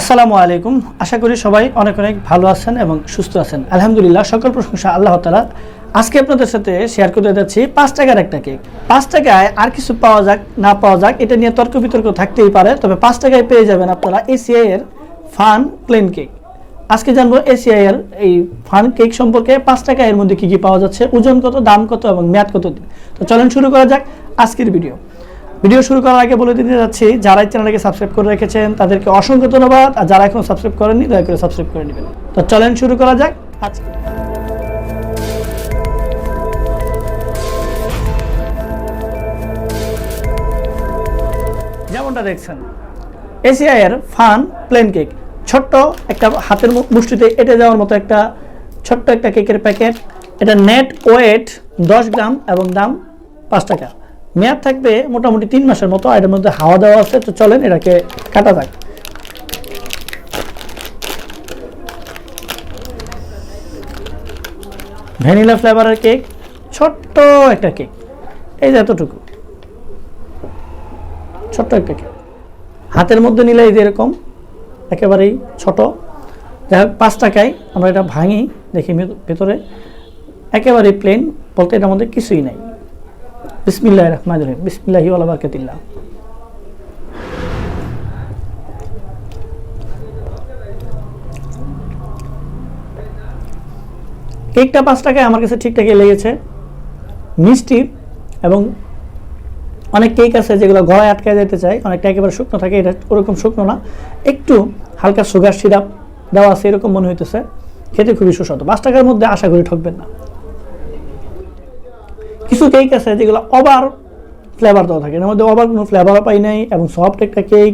আসসালামু আলাইকুম। আশা করি সবাই অনেক অনেক ভালো আছেন এবং সুস্থ আছেন। আলহামদুলিল্লাহ, সকল প্রশংসা আল্লাহ তালা আজকে আপনাদের সাথে শেয়ার করতে যাচ্ছি পাঁচ টাকার একটা কেক পাঁচ টাকায় আর কিছু পাওয়া যাক, না পাওয়া যাক, এটা নিয়ে তর্ক বিতর্ক থাকতেই পারে, তবে পাঁচ টাকায় পেয়ে যাবেন আপনারা এসিআই এর ফান প্লেন কেক আজকে জানব এসিআই এর এই ফান কেক সম্পর্কে পাঁচ টাকা এর মধ্যে কি কি পাওয়া যাচ্ছে, ওজন কত, দাম কত এবং মেয়াদ কত তো চলেন শুরু করা যাক আজকের ভিডিও ভিডিও শুরু করার আগে বলে দিতে যাচ্ছি, যারা এই চ্যানেলটাকে সাবস্ক্রাইব করে রেখেছেন, তাদেরকে অসংখ্য ধন্যবাদ। আর যারা এখনও সাবস্ক্রাইব করেননি, দয়া করে সাবস্ক্রাইব করে নেবেন। তো চলেন শুরু করা যাক। আজকে যেমনটা দেখছেন এসিআই এর ফান প্লেন কেক ছোট্ট একটা হাতের মুষ্টিতে এটে যাওয়ার মতো একটা ছোট্ট একটা কেকের প্যাকেট এটা নেট ওয়েট দশ গ্রাম এবং দাম পাঁচ টাকা। মেয়াদ থাকবে মোটামুটি তিন মাসের মতো, আর এটার মধ্যে হাওয়া দেওয়া আছে, তো চলেন এটাকে কাটা যাক। ভ্যানিলা ফ্লেভারের কেক, ছোট্ট একটা কেক, এই যে এতটুকু। ছোট্ট একটা কেক। হাতের মধ্যে নিলে এই যে এরকম, একেবারেই ছোট। যাই হোক, পাঁচ টাকায় আমরা এটা ভাঙি, দেখি ভেতরে। একেবারে প্লেন বলতে এটার মধ্যে কিছুই নাই। বিসমিল্লাহ রহমান রহিম বিসমিল্লাহি ওয়ালা বারকাতিল্লাহ কেকটা পাঁচ আমার কাছে ঠিকঠাকই লেগেছে। মিষ্টি এবং অনেক কেক আছে যেগুলো গলায় আটকায় যেতে চায়। অনেকটা একেবারে শুকনো থাকে, এটা ওরকম শুকনো না। একটু হালকা সুগার সিরাপ দেওয়া আছে, এরকম মনে হইতেছে। খেতে খুবই সুস্বাদু। পাঁচ টাকার মধ্যে আশা করি ঠকবেন না। কিছু কেক আছে যেগুলো ওভার ফ্লেভার দেওয়া থাকে। এর মধ্যে ওভার কোনো ফ্লেভারও পাই নাই এবং সফট একটা কেক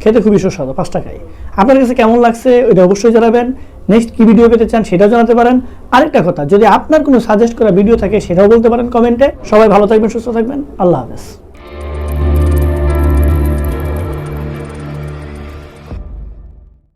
খেতে খুবই সুস্বাদু পাঁচ টাকায় আপনার কাছে কেমন লাগছে ওইটা অবশ্যই জানাবেন। নেক্সট কী ভিডিও পেতে চান সেটাও জানাতে পারেন। আরেকটা কথা, যদি আপনার কোনো সাজেস্ট করা ভিডিও থাকে সেটাও বলতে পারেন কমেন্টে সবাই ভালো থাকবেন, সুস্থ থাকবেন। আল্লাহ হাফেজ।